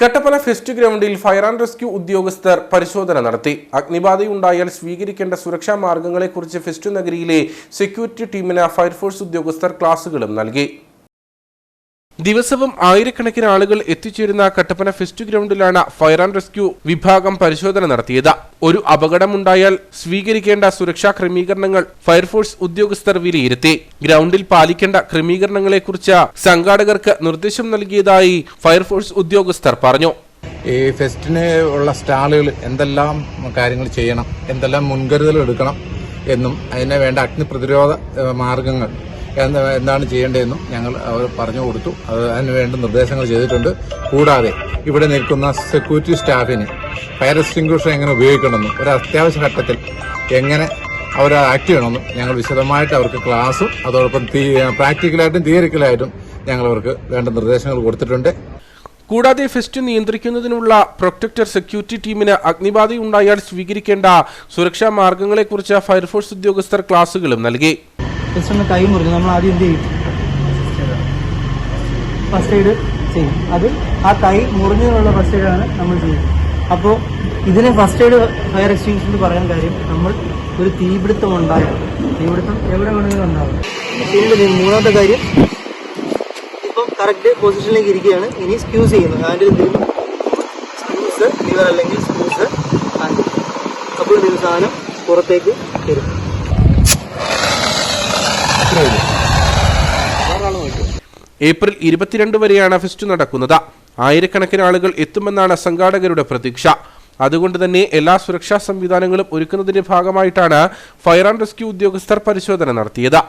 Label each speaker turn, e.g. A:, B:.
A: Kattappana fest ഗ്രൗണ്ടിൽ fire and rescue ഉദ്യോഗസ്ഥർ പരിശോധന നടത്തി. അഗ്നിബാധയുണ്ടായാൽ സ്വീകരിക്കേണ്ട സുരക്ഷാ മാർഗങ്ങളെക്കുറിച്ച് ഫെസ്റ്റ് നഗരിയിലെ സെക്യൂരിറ്റി ടീമിന് ഫയർഫോഴ്സ് ഉദ്യോഗസ്ഥർ ക്ലാസുകളും നൽകി. ദിവസവും ആയിരക്കണക്കിന് ആളുകൾ എത്തിച്ചേരുന്ന കട്ടപ്പന ഫെസ്റ്റ് ഗ്രൗണ്ടിലാണ് ഫയർ ആൻഡ് റെസ്ക്യൂ വിഭാഗം പരിശോധന നടത്തിയത്. ഒരു അപകടമുണ്ടായാൽ സ്വീകരിക്കേണ്ട സുരക്ഷാ ക്രമീകരണങ്ങൾ ഫയർഫോഴ്സ് ഉദ്യോഗസ്ഥർ വിലയിരുത്തി. ഗ്രൗണ്ടിൽ പാലിക്കേണ്ട ക്രമീകരണങ്ങളെക്കുറിച്ച് സംഘാടകർക്ക് നിർദ്ദേശം നൽകിയതായി ഫയർഫോഴ്സ് ഉദ്യോഗസ്ഥർ പറഞ്ഞു.
B: ഈ ഫെസ്റ്റിന് ഉള്ള സ്റ്റാളുകൾ എന്തെല്ലാം കാര്യങ്ങൾ ചെയ്യണം എന്തെല്ലാം മുൻകരുതൽ എടുക്കണം എന്നും അതിനെ വേണ്ട അഗ്നി പ്രതിരോധ മാർഗങ്ങൾ എന്താണ് ചെയ്യേണ്ടതെന്നും ഞങ്ങൾ അവർ പറഞ്ഞു കൊടുത്തു. അത് അതിന് വേണ്ട നിർദ്ദേശങ്ങൾ ചെയ്തിട്ടുണ്ട്. കൂടാതെ ഇവിടെ നിൽക്കുന്ന സെക്യൂരിറ്റി സ്റ്റാഫിന് ഫയർ എക്സ്റ്റിംഗ്വിഷർ എങ്ങനെ ഉപയോഗിക്കണമെന്നും ഒരു അത്യാവശ്യ ഘട്ടത്തിൽ എങ്ങനെ അവർ ആക്ട് ചെയ്യണമെന്നും ഞങ്ങൾ വിശദമായിട്ട് അവർക്ക് ക്ലാസ്സും അതോടൊപ്പം പ്രാക്ടിക്കലായിട്ടും തിയറിക്കലായിട്ടും ഞങ്ങൾ അവർക്ക് വേണ്ട നിർദ്ദേശങ്ങൾ കൊടുത്തിട്ടുണ്ട്.
A: കൂടാതെ ഫെസ്റ്റ് നിയന്ത്രിക്കുന്നതിനുള്ള പ്രൊട്ടക്ടർ സെക്യൂരിറ്റി ടീമിന് അഗ്നിബാധയുണ്ടായാൽ സ്വീകരിക്കേണ്ട സുരക്ഷാ മാർഗങ്ങളെക്കുറിച്ച് ഫയർഫോഴ്സ് ഉദ്യോഗസ്ഥർ ക്ലാസുകളും നൽകി.
C: ജസ്റ്റ് ഒന്ന് കൈ മുറിഞ്ഞു. നമ്മൾ ആദ്യം എന്ത് ചെയ്യും? ഫസ്റ്റ് എയ്ഡ് ചെയ്യും. അത് ആ കൈ മുറിഞ്ഞതിനുള്ള ഫസ്റ്റ് എയ്ഡാണ് നമ്മൾ ചെയ്യുന്നത്. അപ്പോൾ ഇതിനെ ഫസ്റ്റ് എയ്ഡ് ഫയർ എക്സ്റ്റിങ്ഷൻ എന്ന് പറയാൻ കാര്യം നമ്മൾ ഒരു തീപിടുത്തം ഉണ്ടാകും തീപിടുത്തം എവിടെ വേണമെങ്കിലും ഉണ്ടാകും പിന്നീട് മൂന്നാമത്തെ കാര്യം ഇപ്പം കറക്റ്റ് പൊസിഷനിലേക്ക് ഇരിക്കുകയാണ്. ഇനി സ്ക്യൂസ് ചെയ്യുന്നു. അതിന്റെ എന്തെങ്കിലും സ്ക്യൂസ് ലിവർ അല്ലെങ്കിൽ സ്ക്യൂസ് അപ്പോൾ എന്തെങ്കിലും സാധനം പുറത്തേക്ക് വരും.
A: ഏപ്രിൽ ഇരുപത്തിരണ്ട് വരെയാണ് ഫെസ്റ്റ് നടക്കുന്നത്. ആയിരക്കണക്കിന് ആളുകൾ എത്തുമെന്നാണ് സംഘാടകരുടെ പ്രതീക്ഷ. അതുകൊണ്ട് തന്നെ എല്ലാ സുരക്ഷാ സംവിധാനങ്ങളും ഒരുക്കുന്നതിന്റെ ഭാഗമായിട്ടാണ് ഫയർ ആൻഡ് റെസ്ക്യൂ ഉദ്യോഗസ്ഥർ പരിശോധന നടത്തിയത്.